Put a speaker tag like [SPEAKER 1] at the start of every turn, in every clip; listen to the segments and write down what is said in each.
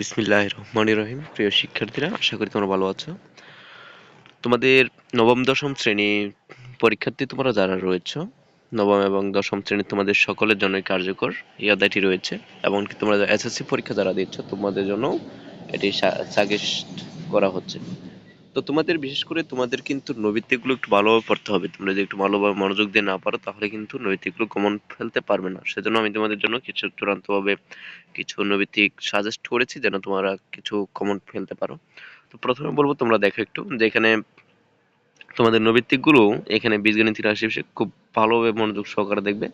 [SPEAKER 1] বিসমিল্লাহ রহমান রহিম প্রিয় শিক্ষার্থীরা, আশা করি তোমরা ভালো আছো। তোমাদের নবম, দশম শ্রেণি পরীক্ষার্থী তোমরা যারা রয়েছ, নবম এবং দশম শ্রেণি তোমাদের সকলের জন্যই কার্যকর এই অধ্যায়টি রয়েছে। এবং তোমরা এসএসসি পরীক্ষা যারা দিচ্ছ, তোমাদের জন্য এটি সাজেস্ট করা হচ্ছে। তো তোমাদের, বিশেষ করে তোমাদের কিন্তু নৈবিত্তিকগুলো একটু ভালোভাবে পড়তে হবে। তোমরা যদি একটু ভালোভাবে মনোযোগ দিয়ে না পারো, তাহলে কিন্তু নৈবিত্তিকগুলো কমন ফেলতে পারবে না। সেজন্য আমি তোমাদের জন্য কিছু চূড়ান্তভাবে কিছু নৈবিত্তিক সাজেস্ট করেছি, যেন তোমরা কিছু কমন ফেলতে পারো। তো প্রথমে বলব, তোমরা দেখো একটু যে এখানে তোমাদের নৈবিত্তিকগুলো এখানে বীজগণিত রাশি খুব ভালোভাবে মনোযোগ সহকারে দেখবে।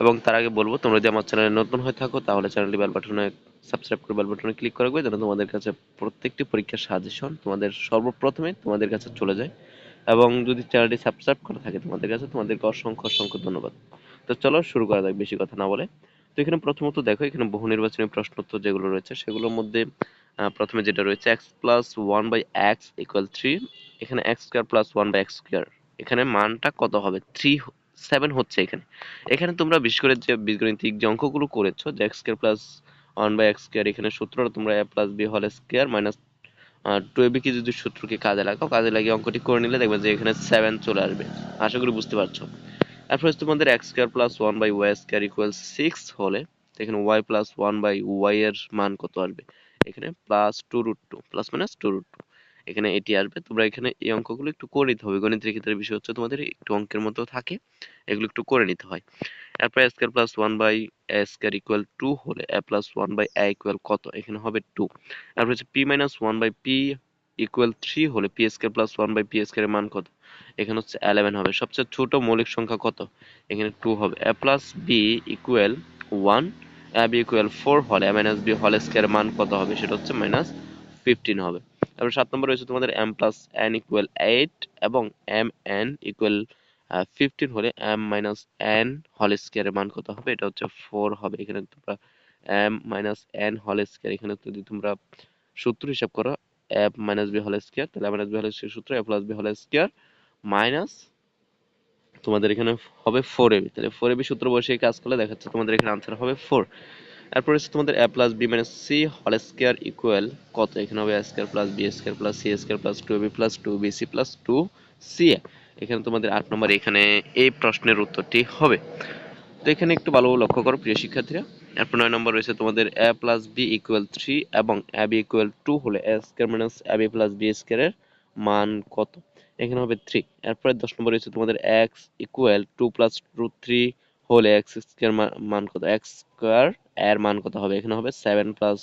[SPEAKER 1] এবং তার আগে বলব, তোমরা যদি আমার চ্যানেলে নতুন হয়ে থাকো, তাহলে চ্যানেলটি বেল বাটনে সাবস্ক্রাইব করে বেল বাটনে ক্লিক করে রাখবে যেন তোমাদের কাছে প্রত্যেকটি পরীক্ষার সাজেশন তোমাদের সর্বপ্রথমে তোমাদের কাছে চলে যায়। এবং যদি চ্যানেলটি সাবস্ক্রাইব করা থাকে তোমাদের কাছে, তোমাদেরকে অসংখ্য অসংখ্য ধন্যবাদ। তো চলো শুরু করা যাক বেশি কথা না বলে। তো এখানে প্রথমত দেখো, এখানে বহু নির্বাচনী প্রশ্নোত্তর যেগুলো রয়েছে, সেগুলোর মধ্যে প্রথমে যেটা রয়েছে X plus one by X equal three এখানে X square plus one by X square এখানে মানটা কত হবে? থ্রি সেভেন হচ্ছে এখানে। এখানে তোমরা বিশেষ করে যে বীজগণিতিক যে অঙ্কগুলো করেছ, যে X square plus one by X square এখানে সূত্রটা তোমরা এ প্লাস বি হল স্কোয়ার মাইনাস টু এ কি যদি সূত্রকে কাজে লাগাও, কাজে লাগিয়ে অঙ্কটি করে নিলে দেখবে যে এখানে সেভেন চলে আসবে। আশা করি বুঝতে পারছ। তারপরে তোমাদের X square plus one by Y square equal six হলে এখানে Y plus one by Y এর মান কত আসবে? এখানে plus two root two plus minus two root two এখানে এটি আসবে। তোমরা এখানে এই অঙ্কগুলো একটু করে নিতে হবে। গণিতের ক্ষেত্রে বিষয় হচ্ছে তোমাদের একটু অঙ্কের মতো থাকে। এগুলো একটু করে নিতে হয়। এরপর A square plus one by A square equal two হলে A plus one by A equal কত? এখানে হবে টু তারপর হচ্ছে P minus one by P equal three হলে P square plus one by P স্কোয়ারের মান কত? এখানে হচ্ছে এলেভেন হবে। সবচেয়ে ছোট মৌলিক সংখ্যা কত? এখানে টু হবে। A plus B equal one A B equal four হলে এ মাইনাস বি হল স্কোয়ারের মান কত হবে? সেটা হচ্ছে মাইনাস ফিফটিন হবে। তারপর সাত নম্বর রয়েছে তোমাদের M plus N equal eight এবং এম এন ইকুয়াল ফিফটিন হলে এম মাইনাস এন হল স্কোয়ারের মান কত হবে? এটা হচ্ছে ফোর হবে। এখানে তোমরা এম মাইনাস এন হল স্কোয়ার এখানে যদি তোমরা সূত্র হিসাব করো এফ মাইনাস বি হল স্কোয়ার তাহলে মাইনাস বি হল স্কোয়ার সূত্র এ প্লাস বি হল স্কোয়ার মাইনাস তোমাদের এখানে হবে ফোর এবি তাহলে ফোর এবি সূত্র বসে কাজ করলে দেখাচ্ছে তোমাদের এখানে আনসার হবে ফোর এরপর হচ্ছে তোমাদের A plus B minus C হল স্কোয়ার ইকুয়াল কত? এখানে হবে square plus B square plus C square plus two B plus two B C plus two C এখানে তোমাদের আট নম্বর, এখানে এই প্রশ্নের উত্তরটি হবে। তো এখানে একটু ভালো লক্ষ্য করো, প্রিয় শিক্ষার্থীরা। এরপর নয় নম্বর রয়েছে তোমাদের A plus B equal three এবং এ বি ইকুয়াল টু হলে A square minus A B plus B স্কোয়ারের মান কত? এখানে হবে থ্রি এরপরে দশ নম্বর রয়েছে তোমাদের X equal two plus root three হলে এক্স স্কোয়ার মান কত? এক্স স্কোয়ার এর মান কত হবে? এখানে হবে seven plus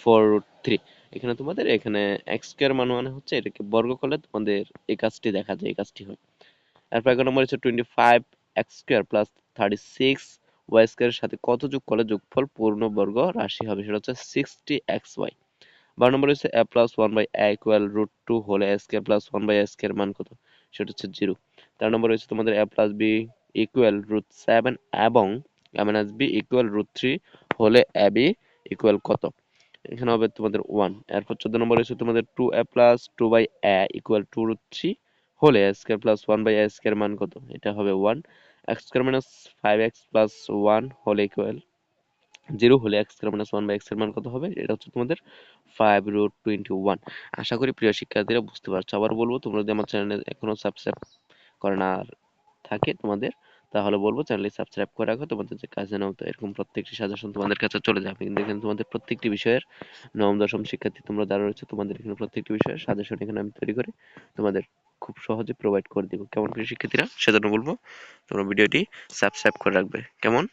[SPEAKER 1] four root three এখানে তোমাদের, এখানে এক্স স্কোয়ার মান মানে হচ্ছে এটাকে বর্গ করলে তোমাদের এই কাজটি দেখা যায়, এই কাজটি হয়। এরপর এগারো নম্বর হচ্ছে twenty five X square plus thirty six Y স্কোয়ারের সাথে কত যোগ করলে যোগফল পূর্ণবর্গ রাশি হবে? সেটা হচ্ছে সিক্সটি এক্স ওয়াই বারো নম্বর হচ্ছে A plus one by A equal root two হলে A square plus one by A square মান কত? সেটা হচ্ছে জিরো তেরো নম্বর হচ্ছে তোমাদের A plus B equal root seven এবং A minus B equal root three হলে এ বি ইকুয়াল কত? এখানে হবে তোমাদের ওয়ান এরপর চোদ্দ নম্বর হচ্ছে তোমাদের two A plus two by A equal two root three হলে A square plus one by A square মান কত? এটা হবে one X square minus five X plus one হলে ইকুয়াল জিরো হলে X square minus one by এক্সের মান কত হবে? এটা হচ্ছে তোমাদের ফাইভ রুট টোয়েন্টি ওয়ান আশা করি প্রিয় শিক্ষার্থীরা বুঝতে পারছ। আবার বলব, তোমরা যদি আমার চ্যানেলে এখনও সাবস্ক্রাইব করে না থাকে তোমাদের, তাহলে বলব চ্যানেলটি সাবস্ক্রাইব করে রাখো। তোমাদের যে কাজে নাও তো এরকম প্রত্যেকটি সাজেশন তোমাদের কাছে চলে যাবে। কিন্তু এখানে তোমাদের প্রত্যেকটি বিষয়ের নবম, দশম শিক্ষার্থী তোমরা যারা রয়েছে, তোমাদের এখানে প্রত্যেকটি বিষয়ের সাজেশন এখানে আমি তৈরি করে তোমাদের খুব সহজে প্রোভাইড করে দিব। কেমন প্রিয় শিক্ষার্থীরা? সেজন্য বলব, তোমরা ভিডিওটি সাবস্ক্রাইব করে রাখবে। কেমন?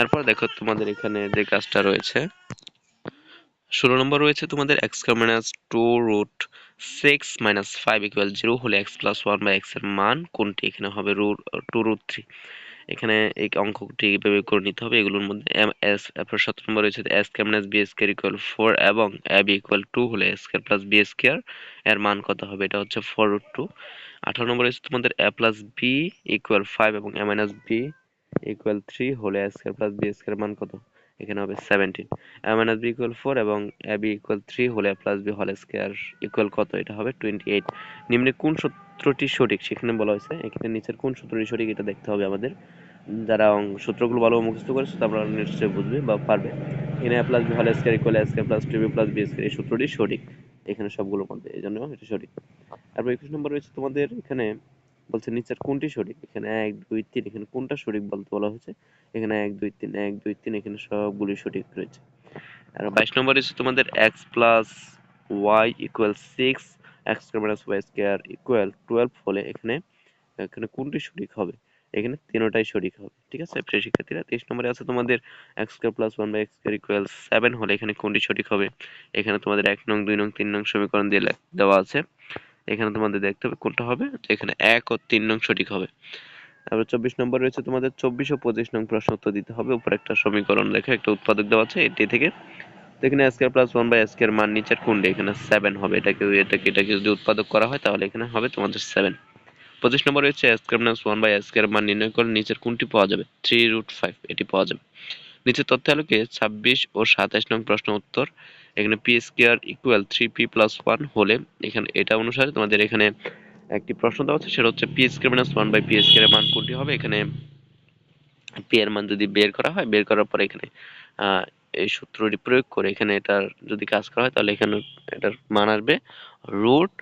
[SPEAKER 1] এরপর দেখো তোমাদের এখানে যে কাজটা রয়েছে। ষোলো নম্বর রয়েছে তোমাদের X two root six minus five equal zero হলে এক্স প্লাস ওয়ান বাই এক্সের মান কোনটি? এখানে হবে রুট টু রুট থ্রি এখানে এই অঙ্কটি এইভাবে করে নিতে হবে। এগুলোর মধ্যে এম এস এরপর সতেরো নম্বর রয়েছে। S square minus B square equal four এবং এ বি ইকুয়াল টু হলে S square plus B square এর মান কত হবে? এটা হচ্ছে ফোর রুট টু আঠারো নম্বর রয়েছে তোমাদের A plus B equal five এবং A minus B equal three হলে S square plus B square মান কত? এখানে হবে seventeen A minus B equal four এবং এ বি ইকুয়াল থ্রি হলে প্লাস বি হল স্কোয়ার ইকুয়াল কত? এটা হবে টোয়েন্টি এইট নিম্নে কোন সূত্রটি সঠিক? সেখানে বলা হয়েছে, এখানে নিচের কোন সূত্রটি সঠিক এটা দেখতে হবে আমাদের। যারা সূত্রগুলো ভালো মুখস্থ করেছে তারা নিশ্চয়ই বুঝবে বা পারবে। এখানে এ প্লাস বি হল square equal A square plus two B plus B square এই সূত্রটি সঠিক। এখানে সবগুলোর মধ্যে এই জন্য এটা সঠিক। তারপর একুশ নম্বর রয়েছে তোমাদের, এখানে বলছে, নিচের কোনটি সঠিক? এখানে এক, দুই, তিন, এখানে কোনটা সঠিক বলতে বলা হয়েছে? এখানে এক, দুই, তিন, এক, দুই, তিন, এখানে সবগুলি সঠিক রয়েছে। আর বাইশ নম্বর রয়েছে তোমাদের X plus Y equal six X minus Y square equal twelve হলে এখানে এখানে কোনটি সঠিক হবে? এখানে তিনোটাই সঠিক হবে, ঠিক আছে? প্রিয় শিক্ষার্থীরা, তেইশ নম্বরে আছে তোমাদের X square plus one by X square equal seven হলে এখানে কোনটি সঠিক হবে? এখানে তোমাদের এক নং, দুই নং, তিন নং সমীকরণ দিয়ে দেওয়া আছে। এখানে তোমাদের দেখতে হবে কোনটা হবে? এখানে এক ও তিন নং সঠিক হবে। তারপর চব্বিশ নম্বর রয়েছে তোমাদের চব্বিশ ও পঁচিশ নং প্রশ্ন উত্তর দিতে হবে। উপর একটা সমীকরণ রেখে একটা উৎপাদক দেওয়া আছে এটি থেকে। এখানে square plus one by square মান নিচের কোনটা? এখানে সেভেন হবে। এটাকে এটাকে এটাকে যদি উৎপাদক করা হয় তাহলে এখানে হবে তোমাদের সেভেন পঁচিশ নম্বর রয়েছে square minus one by square মান নির্ণয় করলে নিচের কোনটি পাওয়া যাবে? থ্রি রুট ফাইভ এটি পাওয়া যাবে। নিচের তথ্য আলোকে ছাব্বিশ ও সাতাশ নং প্রশ্ন উত্তর এখানে P square equal three P plus one হলে এখানে এটা অনুসারে তোমাদের এখানে একটি প্রশ্ন দেওয়া আছে, সেটা হচ্ছে P square minus one by P square এর মান কোনটি হবে? এখানে পি এর মান যদি বের করা হয়, বের করার পর এখানে এই সূত্রটি প্রয়োগ করে এখানে এটার যদি কাজ করা হয়, তাহলে এখানে এটার মান আসবে রুট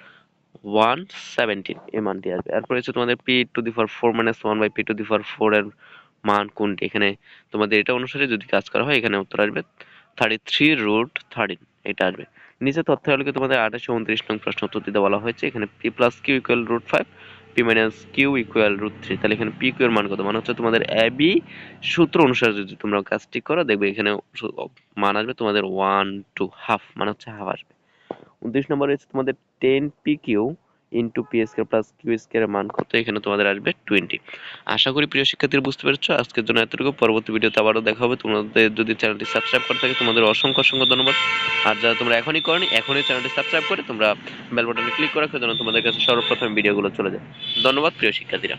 [SPEAKER 1] ওয়ান সেভেন্টিন এই মানটি আসবে। এরপরে হচ্ছে তোমাদের P to the power four minus one by P to the power four এর মান কোনটি? এখানে তোমাদের এটা অনুসারে যদি কাজ করা হয়, এখানে উত্তর আসবে থার্টি থ্রি রুট থার্টিন এটা আসবে। নিচে তথ্য হলো কি তোমাদের আঠাশে উনত্রিশ নং প্রশ্ন উত্তর দিতে বলা হয়েছে, এখানে P plus Q equal root five P minus Q equal root three তাহলে এখানে পি কিউ এর মান কত? মানে হচ্ছে তোমাদের এ বি সূত্র অনুসারে যদি তোমরা কাজটি করো, দেখবে এখানে মান আসবে তোমাদের ওয়ান টু হাফ মানে হচ্ছে হাফ আসবে। উনত্রিশ নম্বর হচ্ছে তোমাদের ten p q into p square plus q স্কোয়ারের মান কত? এখানে তোমাদের আসবে টোয়েন্টি আশা করি প্রিয় শিক্ষার্থীরা বুঝতে পেরেছ। আজকের জন্য এতটুকু। পরবর্তী ভিডিওতে আবারও দেখা হবে। তোমাদের যদি চ্যানেলটি সাবস্ক্রাইব করে থাকে, তোমাদের অসংখ্য অসংখ্য ধন্যবাদ। আর যারা তোমরা এখনই করনি, এখনই চ্যানেলটি সাবস্ক্রাইব করে তোমরা বেল বাটনে ক্লিক করে রাখো, যেন তোমাদের কাছে সর্বপ্রথম ভিডিওগুলো চলে যায়। ধন্যবাদ প্রিয় শিক্ষার্থীরা।